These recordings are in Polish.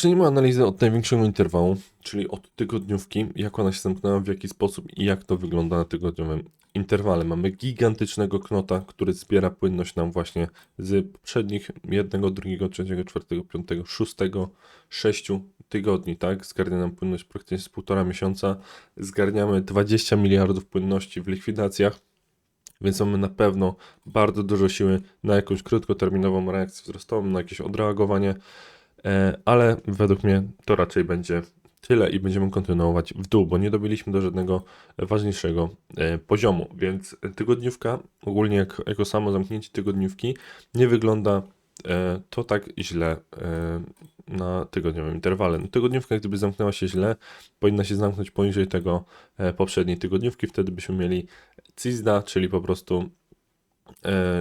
Zacznijmy analizę od największego interwału, czyli od tygodniówki, jak ona się zamknęła, w jaki sposób i jak to wygląda na tygodniowym interwale. Mamy gigantycznego knota, który zbiera płynność nam właśnie z poprzednich jednego, drugiego, trzeciego, czwartego, piątego, szóstego, sześciu tygodni, tak? Zgarnia nam płynność praktycznie z półtora miesiąca. Zgarniamy 20 miliardów płynności w likwidacjach. Więc mamy na pewno bardzo dużo siły na jakąś krótkoterminową reakcję wzrostową, na jakieś odreagowanie, ale według mnie to raczej będzie tyle i będziemy kontynuować w dół, bo nie dobiliśmy do żadnego ważniejszego e, poziomu. Więc tygodniówka, ogólnie jak, jako samo zamknięcie tygodniówki, nie wygląda e, to tak źle e, na tygodniowym interwale. No, tygodniówka, gdyby zamknęła się źle, powinna się zamknąć poniżej tego e, poprzedniej tygodniówki, wtedy byśmy mieli CISDA, czyli po prostu e,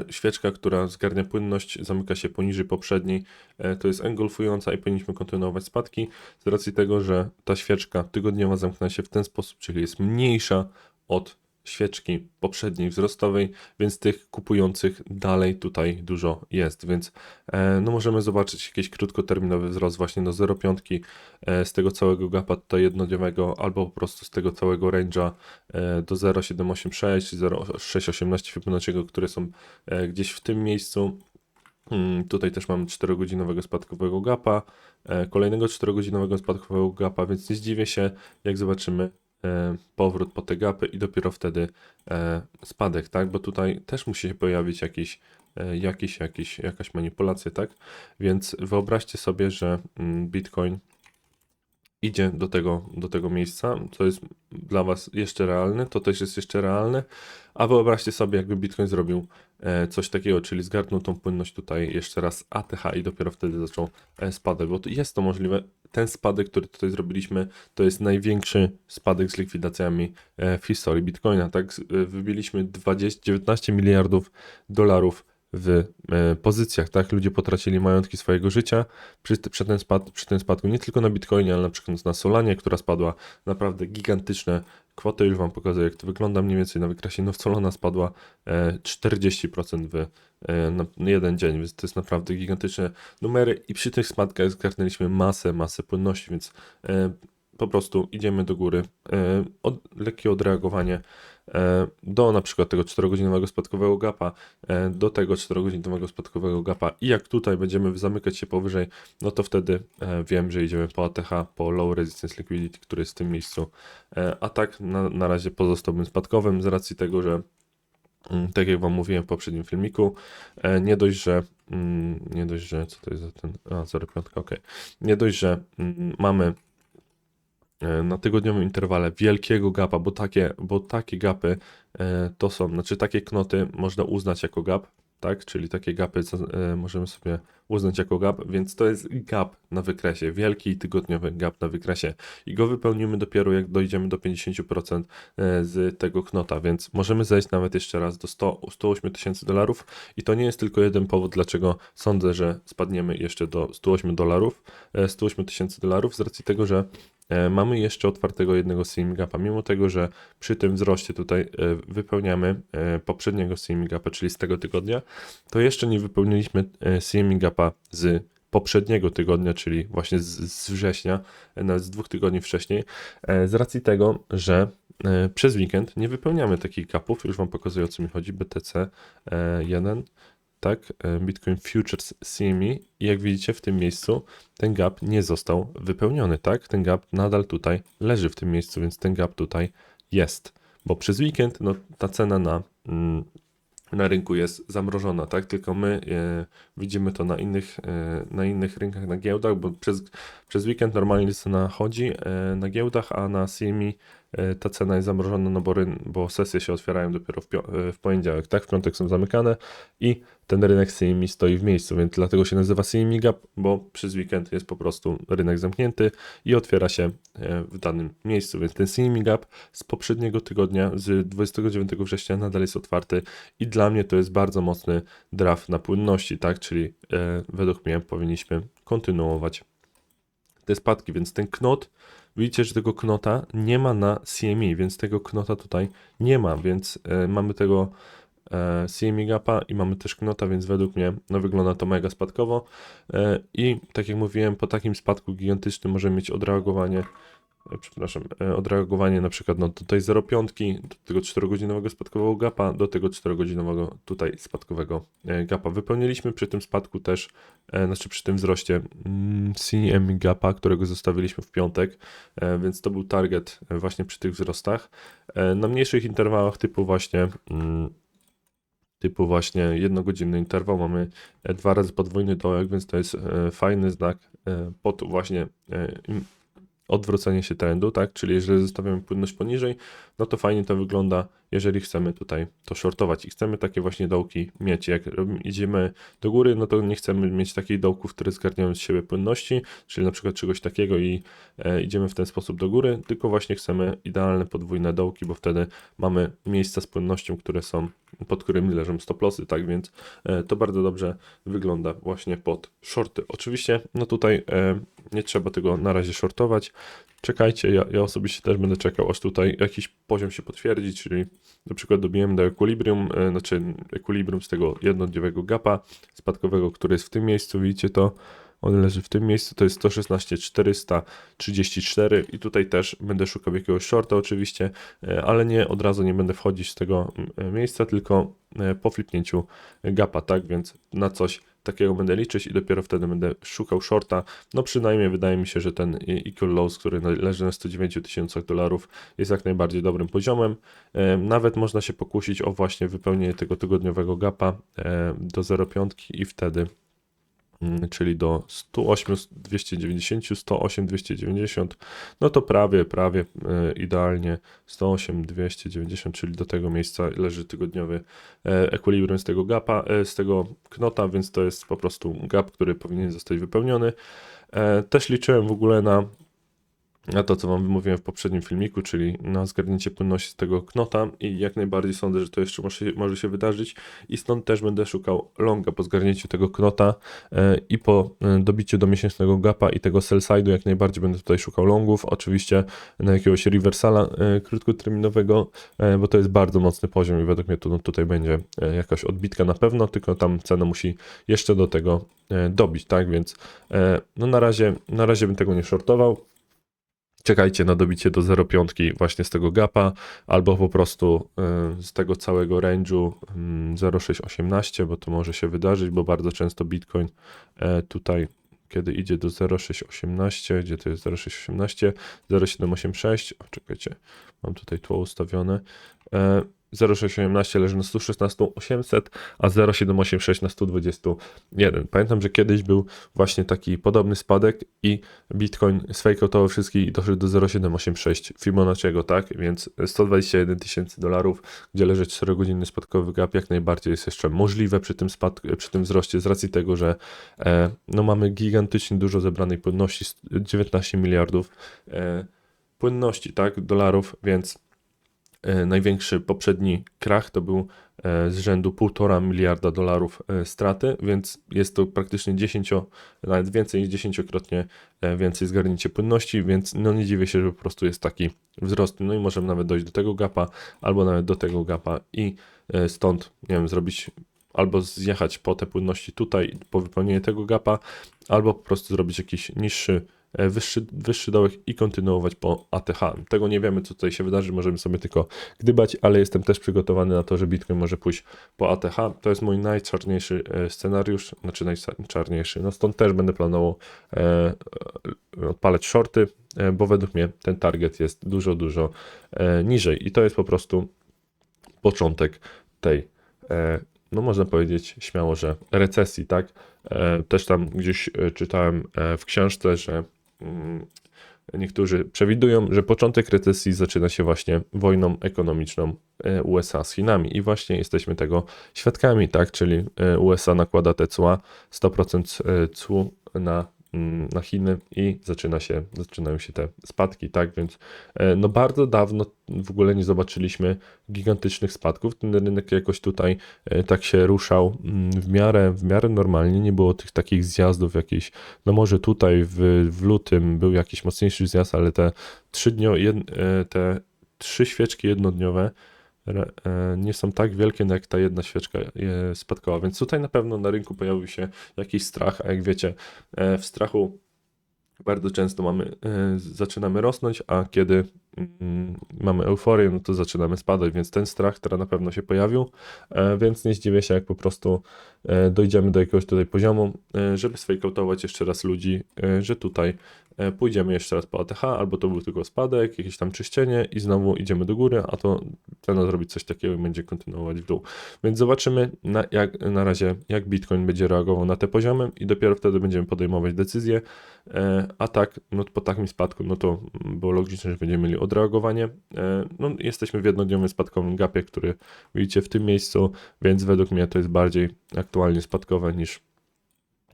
świeczka, która zgarnia płynność, zamyka się poniżej poprzedniej, e, to jest engulfująca i powinniśmy kontynuować spadki z racji tego, że ta świeczka tygodniowa zamknęła się w ten sposób, czyli jest mniejsza od świeczki poprzedniej wzrostowej, więc tych kupujących dalej tutaj dużo jest, więc e, no możemy zobaczyć jakiś krótkoterminowy wzrost właśnie do 0,5 e, z tego całego gapa tutaj jednodniowego, albo po prostu z tego całego range'a e, do 0,786 i 0,618 Fibonacciego, które są gdzieś w tym miejscu. Mm, Tutaj też mamy 4-godzinowego spadkowego gapa, kolejnego 4-godzinowego spadkowego gapa, więc nie zdziwię się, jak zobaczymy powrót po te gapy i dopiero wtedy e, spadek, tak? Bo tutaj też musi się pojawić jakiś, e, jakiś, jakiś, jakaś manipulacja, tak? Więc wyobraźcie sobie, że mm, Bitcoin idzie do tego, do tego miejsca, co jest dla Was jeszcze realne, to też jest jeszcze realne, a wyobraźcie sobie, jakby Bitcoin zrobił e, coś takiego, czyli zgarnął tą płynność tutaj jeszcze raz ATH i dopiero wtedy zaczął e, spadać, bo jest to możliwe. Ten spadek, który tutaj zrobiliśmy, to jest największy spadek z likwidacjami e, w historii Bitcoina. Tak, e, wybiliśmy 20, 19 miliardów dolarów w e, pozycjach, tak? Ludzie potracili majątki swojego życia przy, przy, ten spad, przy tym spadku, nie tylko na Bitcoinie, ale na przykład na Solanie, która spadła naprawdę gigantyczne kwoty. Już Wam pokazuję, jak to wygląda mniej więcej na wykresie. No, Solana spadła e, 40% w e, na jeden dzień, więc to jest naprawdę gigantyczne numery i przy tych spadkach zgarnęliśmy masę, masę płynności, więc e, po prostu idziemy do góry. E, od, lekkie odreagowanie e, do na przykład tego 4-godzinowego spadkowego gapa, e, do tego 4-godzinowego spadkowego gapa i jak tutaj będziemy zamykać się powyżej, no to wtedy e, wiem, że idziemy po ATH, po Low Resistance Liquidity, który jest w tym miejscu. E, A tak na, na razie pozostałbym spadkowym z racji tego, że mm, tak jak Wam mówiłem w poprzednim filmiku, e, nie dość, że mm, nie dość, że co to jest za ten, a 0,5, ok, nie dość, że mm, mamy e, na tygodniowym interwale wielkiego gapa, bo takie, bo takie gapy e, to są, znaczy takie knoty można uznać jako gap, tak? Czyli takie gapy e, możemy sobie uznać jako gap, więc to jest gap na wykresie, wielki tygodniowy gap na wykresie i go wypełnimy dopiero jak dojdziemy do 50% e, z tego knota, więc możemy zejść nawet jeszcze raz do 100, 108 tysięcy dolarów i to nie jest tylko jeden powód, dlaczego sądzę, że spadniemy jeszcze do 108 dolarów, e, 108 tysięcy dolarów z racji tego, że e, mamy jeszcze otwartego jednego gapa, mimo tego, że przy tym wzroście tutaj e, wypełniamy e, poprzedniego CM gapa, czyli z tego tygodnia, to jeszcze nie wypełniliśmy e, CM gapa z poprzedniego tygodnia, czyli właśnie z, z września, e, nawet z dwóch tygodni wcześniej, e, z racji tego, że e, przez weekend nie wypełniamy takich gapów, już Wam pokazuję o co mi chodzi, BTC e, 1, tak, e, Bitcoin Futures CME i jak widzicie w tym miejscu ten gap nie został wypełniony, tak, ten gap nadal tutaj leży w tym miejscu, więc ten gap tutaj jest, bo przez weekend no, ta cena na, mm, na rynku jest zamrożona, tak, tylko my e, widzimy to na innych, e, na innych rynkach, na giełdach, bo przez, przez weekend normalnie cena chodzi e, na giełdach, a na CME ta cena jest zamrożona, no bo, ryn, bo sesje się otwierają dopiero w, e, w poniedziałek, tak, w piątek są zamykane i ten rynek CME stoi w miejscu, więc dlatego się nazywa CME Gap, bo przez weekend jest po prostu rynek zamknięty i otwiera się e, w danym miejscu, więc ten CME Gap z poprzedniego tygodnia, z 29 września nadal jest otwarty i dla mnie to jest bardzo mocny draft na płynności, tak, czyli e, według mnie powinniśmy kontynuować te spadki, więc ten knot, widzicie, że tego knota nie ma na CME, więc tego knota tutaj nie ma, więc e, mamy tego e, CME Gapa i mamy też Knota, więc według mnie no, wygląda to mega spadkowo. E, I tak jak mówiłem, po takim spadku gigantycznym możemy mieć odreagowanie przepraszam, e, odreagowanie na przykład no tutaj 0,5 do tego 4-godzinowego spadkowego gapa, do tego 4-godzinowego tutaj spadkowego e, gapa. Wypełniliśmy przy tym spadku też, e, znaczy przy tym wzroście mm, CM gapa, którego zostawiliśmy w piątek, e, więc to był target e, właśnie przy tych wzrostach. E, Na mniejszych interwałach typu właśnie mm, typu właśnie jednogodzinny interwał mamy e, dwa razy podwójny dołek, więc to jest e, fajny znak e, pod właśnie e, odwrócenie się trendu, tak? Czyli jeżeli zostawiamy płynność poniżej, no to fajnie to wygląda, jeżeli chcemy tutaj to shortować i chcemy takie właśnie dołki mieć. Jak idziemy do góry, no to nie chcemy mieć takich dołków, które zgarniają z siebie płynności, czyli na przykład czegoś takiego i e, idziemy w ten sposób do góry, tylko właśnie chcemy idealne podwójne dołki, bo wtedy mamy miejsca z płynnością, które są, pod którymi leżą stop lossy, tak więc e, to bardzo dobrze wygląda właśnie pod shorty. Oczywiście, no tutaj e, nie trzeba tego na razie shortować. Czekajcie, ja, ja osobiście też będę czekał, aż tutaj jakiś poziom się potwierdzi, czyli na przykład dobijemy do equilibrium, e, znaczy equilibrium z tego jednodniowego gapa spadkowego, który jest w tym miejscu, widzicie to, on leży w tym miejscu, to jest 116 434 i tutaj też będę szukał jakiegoś shorta oczywiście, e, ale nie od razu nie będę wchodzić z tego mm, miejsca, tylko e, po flipnięciu gapa, tak, więc na coś takiego będę liczyć i dopiero wtedy będę szukał shorta. No przynajmniej wydaje mi się, że ten equal lows, który leży na 109 tysiącach dolarów jest jak najbardziej dobrym poziomem. Nawet można się pokusić o właśnie wypełnienie tego tygodniowego gapa do 0,5 i wtedy czyli do 108 290, 108 290, no to prawie, prawie e, idealnie 108 290, czyli do tego miejsca leży tygodniowy e, equilibrium z tego gapa, e, z tego knota, więc to jest po prostu gap, który powinien zostać wypełniony. Też liczyłem w ogóle na, na to, co Wam mówiłem w poprzednim filmiku, czyli na zgarnięcie płynności z tego knota i jak najbardziej sądzę, że to jeszcze może, się- może się wydarzyć i stąd też będę szukał longa po zgarnięciu tego knota e, i po e, dobiciu do miesięcznego gapa i tego sell side'u jak najbardziej będę tutaj szukał longów, oczywiście na jakiegoś reversala e, krótkoterminowego, bo to jest bardzo mocny poziom i według mnie tu, no, tutaj będzie jakaś odbitka na pewno, tylko tam cena musi jeszcze do tego dobić, tak, więc no na razie, na razie bym tego nie shortował. Czekajcie na dobicie do 0,5 właśnie z tego gapa, albo po prostu y, z tego całego range'u mm, 0,618, bo to może się wydarzyć, bo bardzo często Bitcoin e, tutaj, kiedy idzie do 0,618, gdzie to jest 0,618, 0,786, o czekajcie, mam tutaj tło ustawione, e, 0,618 leży na 116 800, a 0,786 na 121. Pamiętam, że kiedyś był właśnie taki podobny spadek i Bitcoin sfejkował wszystkich i doszedł do 0,786 Fibonacciego, tak? Więc 121 tysięcy dolarów, gdzie leży 4-godzinny spadkowy gap, jak najbardziej jest jeszcze możliwe przy tym, spadku, przy tym wzroście z racji tego, że e, no mamy gigantycznie dużo zebranej płynności, 19 miliardów e, płynności, tak? Dolarów, więc największy poprzedni krach to był e, z rzędu 1,5 miliarda dolarów e, straty, więc jest to praktycznie 10, nawet więcej niż dziesięciokrotnie e, więcej zgarnięcie płynności, więc no nie dziwię się, że po prostu jest taki wzrost. No i możemy nawet dojść do tego gapa, albo nawet do tego gapa i e, stąd, nie wiem, zrobić albo zjechać po te płynności tutaj po wypełnieniu tego gapa, albo po prostu zrobić jakiś niższy e, wyższy, wyższy dołek i kontynuować po ATH. Tego nie wiemy, co tutaj się wydarzy, możemy sobie tylko gdybać, ale jestem też przygotowany na to, że Bitcoin może pójść po ATH. To jest mój najczarniejszy e, scenariusz, znaczy najczarniejszy. No stąd też będę planował e, e, odpalać shorty, e, bo według mnie ten target jest dużo, dużo e, niżej i to jest po prostu początek tej, e, no można powiedzieć śmiało, że recesji, tak? E, Też tam gdzieś e, czytałem e, w książce, że niektórzy przewidują, że początek recesji zaczyna się właśnie wojną ekonomiczną e, USA z Chinami i właśnie jesteśmy tego świadkami, tak? Czyli e, USA nakłada te cła, 100% e, cłu na mm, na Chiny i zaczyna się, zaczynają się te spadki, tak, więc e, no bardzo dawno w ogóle nie zobaczyliśmy gigantycznych spadków, ten rynek jakoś tutaj e, tak się ruszał mm, w miarę, w miarę normalnie, nie było tych takich zjazdów jakichś, no może tutaj w, w lutym był jakiś mocniejszy zjazd, ale te trzy dnio, jed, e, te trzy świeczki jednodniowe nie są tak wielkie, no jak ta jedna świeczka e, spadkowa. Więc tutaj na pewno na rynku pojawił się jakiś strach, a jak wiecie, e, w strachu bardzo często mamy, e, zaczynamy rosnąć, a kiedy mamy euforię, no to zaczynamy spadać, więc ten strach teraz na pewno się pojawił, e, więc nie zdziwię się, jak po prostu e, dojdziemy do jakiegoś tutaj poziomu, e, żeby sfejkotować jeszcze raz ludzi, że tutaj pójdziemy jeszcze raz po ATH, albo to był tylko spadek, jakieś tam czyszczenie i znowu idziemy do góry, a to cena zrobić coś takiego i będzie kontynuować w dół. Więc zobaczymy na, jak, na razie, jak Bitcoin będzie reagował na te poziomy i dopiero wtedy będziemy podejmować decyzje. A tak, no po takim spadku, no to mm, było logiczne, że będziemy mieli odreagowanie. No, jesteśmy w jednodniowym spadkowym gapie, który widzicie w tym miejscu, więc według mnie to jest bardziej aktualnie spadkowe niż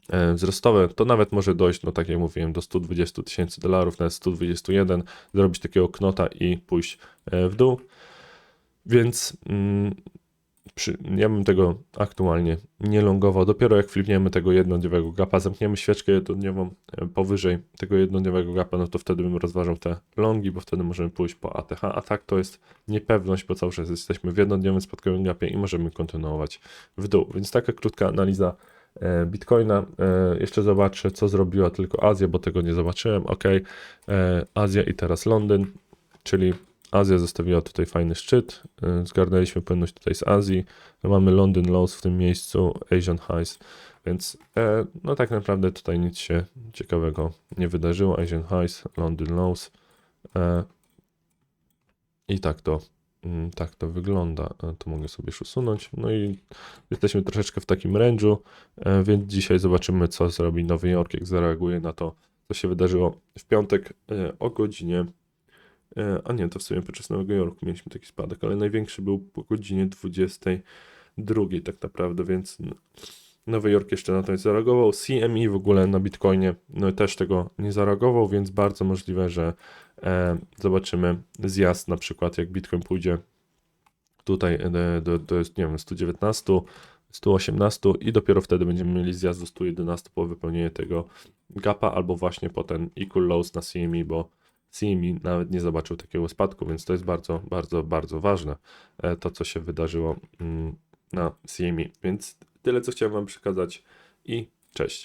e, wzrostowe. To nawet może dojść, no tak jak mówiłem, do 120 tysięcy dolarów, nawet 121, zrobić takiego knota i pójść e, w dół. Więc mm, przy, ja bym tego aktualnie nie longował. Dopiero jak flipniemy tego jednodniowego gapa, zamkniemy świeczkę jednodniową e, powyżej tego jednodniowego gapa, no to wtedy bym rozważał te longi, bo wtedy możemy pójść po ATH, a tak to jest niepewność, bo cały czas jesteśmy w jednodniowym spadkowym gapie i możemy kontynuować w dół. Więc taka krótka analiza e, Bitcoina. E, Jeszcze zobaczę, co zrobiła tylko Azja, bo tego nie zobaczyłem. Ok, Azja i teraz Londyn, czyli Azja zostawiła tutaj fajny szczyt. y, Zgarnęliśmy płynność tutaj z Azji. Mamy London Lows w tym miejscu, Asian Highs, więc e, no tak naprawdę tutaj nic się ciekawego nie wydarzyło. Asian Highs, London Lows. E, I tak to, mm, tak to wygląda. E, To mogę sobie już usunąć. No i jesteśmy troszeczkę w takim range'u, więc dzisiaj zobaczymy, co zrobi Nowy Jork, jak zareaguje na to, co się wydarzyło w piątek o godzinie A nie, to w sumie podczas Nowego Jorku mieliśmy taki spadek, ale największy był po godzinie 22 tak naprawdę, więc Nowy Jork jeszcze na to nie zareagował. CME w ogóle na Bitcoinie no, też tego nie zareagował, więc bardzo możliwe, że e, zobaczymy zjazd na przykład, jak Bitcoin pójdzie tutaj e, do, do, nie wiem, 119, 118 i dopiero wtedy będziemy mieli zjazd do 111 po wypełnieniu tego gapa albo właśnie po ten equal lows na CME, bo CME nawet nie zobaczył takiego spadku, więc to jest bardzo, bardzo, bardzo ważne, e, to co się wydarzyło mm, na CME. Więc tyle, co chciałem Wam przekazać i cześć.